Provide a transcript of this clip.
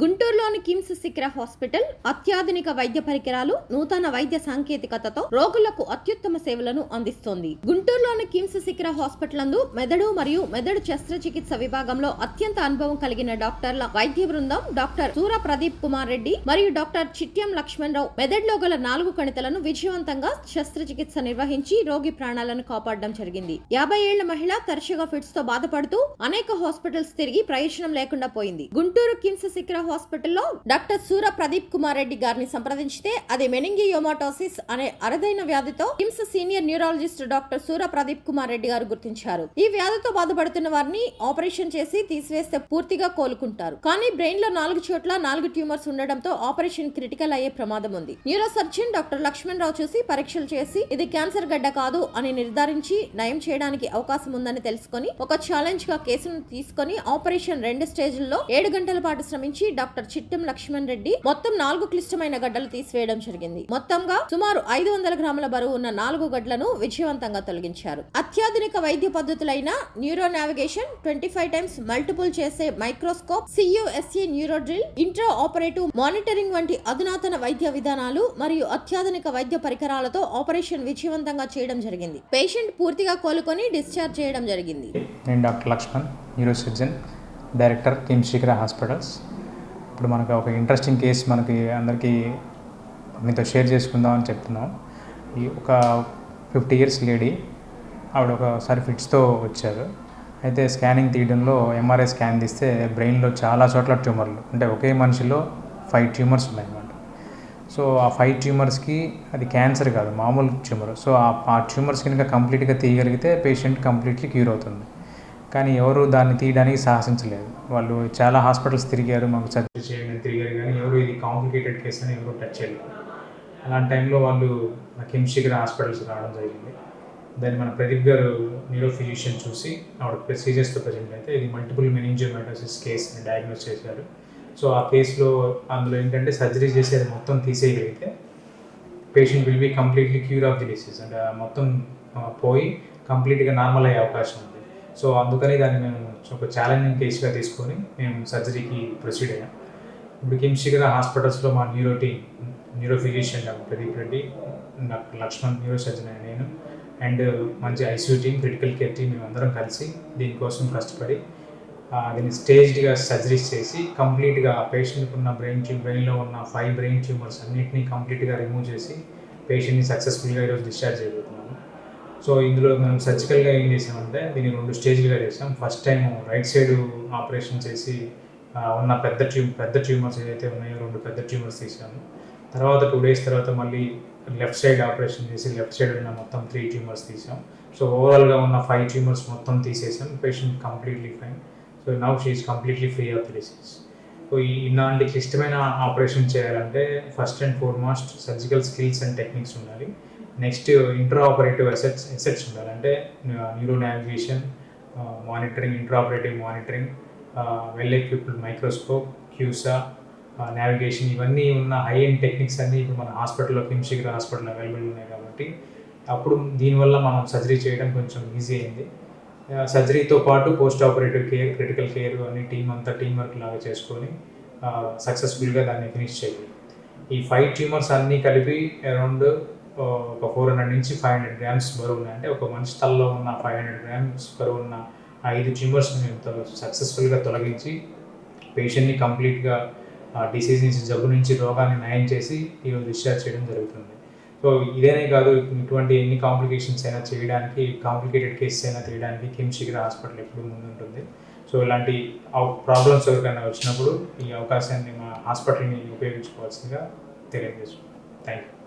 గుంటూరులోని కిమ్స్ శిఖర హాస్పిటల్ అత్యాధునిక వైద్య పరికరాలు నూతన వైద్య సాంకేతికతతో రోగులకు అత్యుత్తమ సేవలను అందిస్తోంది. గుంటూరులోని కిమ్స్ శిఖర హాస్పిటల్ నందు మెదడు మరియు మెదడు శస్త్రచికిత్స విభాగంలో అత్యంత అనుభవం కలిగిన డాక్టర్ల వైద్య బృందం డాక్టర్ సూర ప్రదీప్ కుమార్ రెడ్డి మరియు డాక్టర్ చిట్యం లక్ష్మణ్ రావు మెదడులో గల నాలుగు కణితలను విజయవంతంగా శస్త్రచికిత్స నిర్వహించి రోగి ప్రాణాలను కాపాడడం జరిగింది. యాభై ఏళ్ళ మహిళ తరచుగా ఫిట్స్తో బాధపడుతూ అనేక హాస్పిటల్స్ తిరిగి ప్రయోజనం లేకుండా పోయింది. గుంటూరు కిమ్స్ శిఖర హాస్పిటల్లో డాక్టర్ సూర ప్రదీప్ కుమార్ రెడ్డి గారిని సంప్రదించితే అది మెనింగియోమాటోసిస్ అనే అరుదైన వ్యాధితో కిమ్స్ సీనియర్ న్యూరాలజిస్ట్ డాక్టర్ సూర ప్రదీప్ కుమార్ రెడ్డి గారు గుర్తించారు. ఈ వ్యాధితో బాధపడుతున్న వారిని ఆపరేషన్ చేసి తీసివేస్తే పూర్తిగా కోలుకుంటారు. కానీ బ్రెయిన్లో నాలుగు చోట్ల నాలుగు ట్యూమర్స్ ఉండడంతో ఆపరేషన్ క్రిటికల్ అయ్యే ప్రమాదం ఉంది. Neuro surgeon doctor Lakshman Rao చూసి పరీక్షలు చేసి ఇది క్యాన్సర్ గడ్డ కాదు అని నిర్ధారించి నయం చేయడానికి అవకాశం ఉందని తెలుసుకొని ఒక ఛాలెంజ్గా కేసును తీసుకొని ఆపరేషన్ రెండు స్టేజ్ల్లో ఏడు గంటల పాటు శ్రమించి డాక్టర్ చిట్టం లక్ష్మణ్ రెడ్డి మొత్తం నాలుగు క్లిష్టమైన గడ్డలు తీసివేయడం జరిగింది. మొత్తంగా సుమారు ఐదు వందల గ్రాముల బరువు ఉన్న నాలుగు గడ్లను విజయవంతంగా తొలగించారు. అత్యాధునిక వైద్య పద్ధతులైన neuro navigation twenty five times multiple చేసే microscope CUSA neuro drill intraoperative monitoring వంటి అధునాతన వైద్య విధానాలు మరియు అత్యాధునిక వైద్య పరికరాలతో ఆపరేషన్ విజయవంతంగా చేయడం జరిగింది. పేషెంట్ పూర్తిగా కోలుకొని డిశ్చార్జ్ చేయడం జరిగింది. నేను doctor Lakshman neurosurgeon director KIMS Shikhara hospitals. ఇప్పుడు మనకు ఒక ఇంట్రెస్టింగ్ కేస్ మనకి అందరికీ మీతో షేర్ చేసుకుందాం అని చెప్తున్నాం. ఈ ఒక ఫిఫ్టీ ఇయర్స్ లేడీ ఆవిడ ఒకసారి ఫిట్స్తో వచ్చారు. అయితే స్కానింగ్ తీయడంలో ఎంఆర్ఐ స్కాన్ తీస్తే బ్రెయిన్లో చాలా చోట్ల ట్యూమర్లు అంటే ఒకే మనిషిలో ఫైవ్ ట్యూమర్స్ ఉన్నాయన్నమాట. సో ఆ ఫైవ్ ట్యూమర్స్కి అది క్యాన్సర్ కాదు మామూలు ట్యూమర్ సో ఆ- ఆ ట్యూమర్స్ కనుక కంప్లీట్గా తీయగలిగితే పేషెంట్ కంప్లీట్లీ క్యూర్ అవుతుంది. కానీ ఎవరు దాన్ని తీయడానికి సాహసించలేదు. వాళ్ళు చాలా హాస్పిటల్స్ తిరిగారు మాకు సర్జరీ చేయండి తిరిగారు కానీ ఎవరు ఇది కాంప్లికేటెడ్ కేసు అని ఎవరు టచ్ చేయలేదు. అలాంటి టైంలో వాళ్ళు కిమ్షిగర్ హాస్పిటల్స్ రావడం జరిగింది. దాన్ని మన ప్రదీప్ గారు న్యూరో ఫిజిషియన్ చూసి ఆవిడ ప్రొసీజర్స్తో ప్రజెంట్ అయితే ఇది మల్టిపుల్ మెనింజియోమైటోసిస్ కేస్ అని డయాగ్నోస్ చేశారు. సో ఆ కేసులో అందులో ఏంటంటే సర్జరీ చేసేది మొత్తం తీసేయగలిగితే patient will be completely cure of the disease. అంటే ఆ మొత్తం పోయి కంప్లీట్గా నార్మల్ అయ్యే అవకాశం ఉంది. సో అందుకని దాన్ని మేము ఒక ఛాలెంజింగ్ కేసుగా తీసుకొని మేము సర్జరీకి ప్రొసీడ్ అయ్యాం. ఇప్పుడు కిమ్షిగర్ హాస్పిటల్స్లో మా neuro team neuro physician doctor Pradeep Reddy doctor Lakshman neurosurgeon నేను అండ్ మంచి ICU team critical care team మేమందరం కలిసి దీనికోసం కష్టపడి దీన్ని స్టేజ్డ్గా సర్జరీస్ చేసి కంప్లీట్గా పేషెంట్కి ఉన్న బ్రెయిన్ ట్యూమ్ బ్రెయిన్లో ఉన్న ఫైవ్ బ్రెయిన్ ట్యూమర్స్ అన్నింటినీ కంప్లీట్గా రిమూవ్ చేసి పేషెంట్ని సక్సెస్ఫుల్గా ఈరోజు డిశ్చార్జ్ చేయబోతున్నాను సో ఇందులో మనం సర్జికల్గా ఏం చేసామంటే దీన్ని రెండు స్టేజ్లుగా చేసాం. First time right side operation చేసి ఉన్న పెద్ద ట్యూమ్ పెద్ద ట్యూమర్స్ ఏదైతే ఉన్నాయో రెండు పెద్ద ట్యూమర్స్ తీసాము. తర్వాత టూ డేస్ తర్వాత మళ్ళీ లెఫ్ట్ సైడ్ ఆపరేషన్ చేసి లెఫ్ట్ సైడ్ ఉన్న మొత్తం త్రీ ట్యూమర్స్ తీసాం. సో ఓవరాల్గా ఉన్న ఫైవ్ ట్యూమర్స్ మొత్తం తీసేసాం. Patient completely fine so now she's completely free of disease so ఇలాంటి క్లిష్టమైన ఆపరేషన్ చేయాలంటే first and foremost surgical skills and techniques ఉండాలి. Next intra operative assets assets ఉండాలి. అంటే neuro navigation monitoring intraoperative monitoring well equipped microscope CUSA navigation ఇవన్నీ ఉన్న high end techniques అన్నీ ఇప్పుడు మన హాస్పిటల్లో కిమ్షిగర్ హాస్పిటల్ అవైలబుల్ ఉన్నాయి కాబట్టి అప్పుడు దీనివల్ల మనం సర్జరీ చేయడం కొంచెం ఈజీ అయింది. సర్జరీతో పాటు post operative care critical care అన్ని టీం అంతా టీం వర్క్ లాగా చేసుకొని సక్సెస్ఫుల్గా దాన్ని ఫినిష్ చేయాలి. ఈ ఫైవ్ ట్యూమర్స్ అన్నీ కలిపి అరౌండ్ ఒక ఫోర్ హండ్రెడ్ నుంచి ఫైవ్ హండ్రెడ్ గ్రామ్స్ బరువు ఉన్నాయి. అంటే ఒక మనిషి తలలో ఉన్న ఫైవ్ హండ్రెడ్ గ్రామ్స్ బరువు ఉన్న ఐదు ట్యూమర్స్ మేము సక్సెస్ఫుల్గా తొలగించి పేషెంట్ని కంప్లీట్గా డిసీజ్ నుంచి జబ్బు నుంచి రోగాన్ని నయం చేసి ఈరోజు డిశ్చార్జ్ చేయడం జరుగుతుంది. సో ఇదేనే కాదు ఇటువంటి ఎన్ని కాంప్లికేషన్స్ అయినా చేయడానికి కాంప్లికేటెడ్ కేసెస్ అయినా తీయడానికి కిమ్షిగ్ర హాస్పిటల్ ఎప్పుడు ముందుంటుంది. సో ఇలాంటి ప్రాబ్లమ్స్ ఎవరికైనా వచ్చినప్పుడు ఈ అవకాశాన్ని మా హాస్పిటల్ని ఉపయోగించుకోవాల్సిందిగా తెలియజేస్తున్నాను. Thank you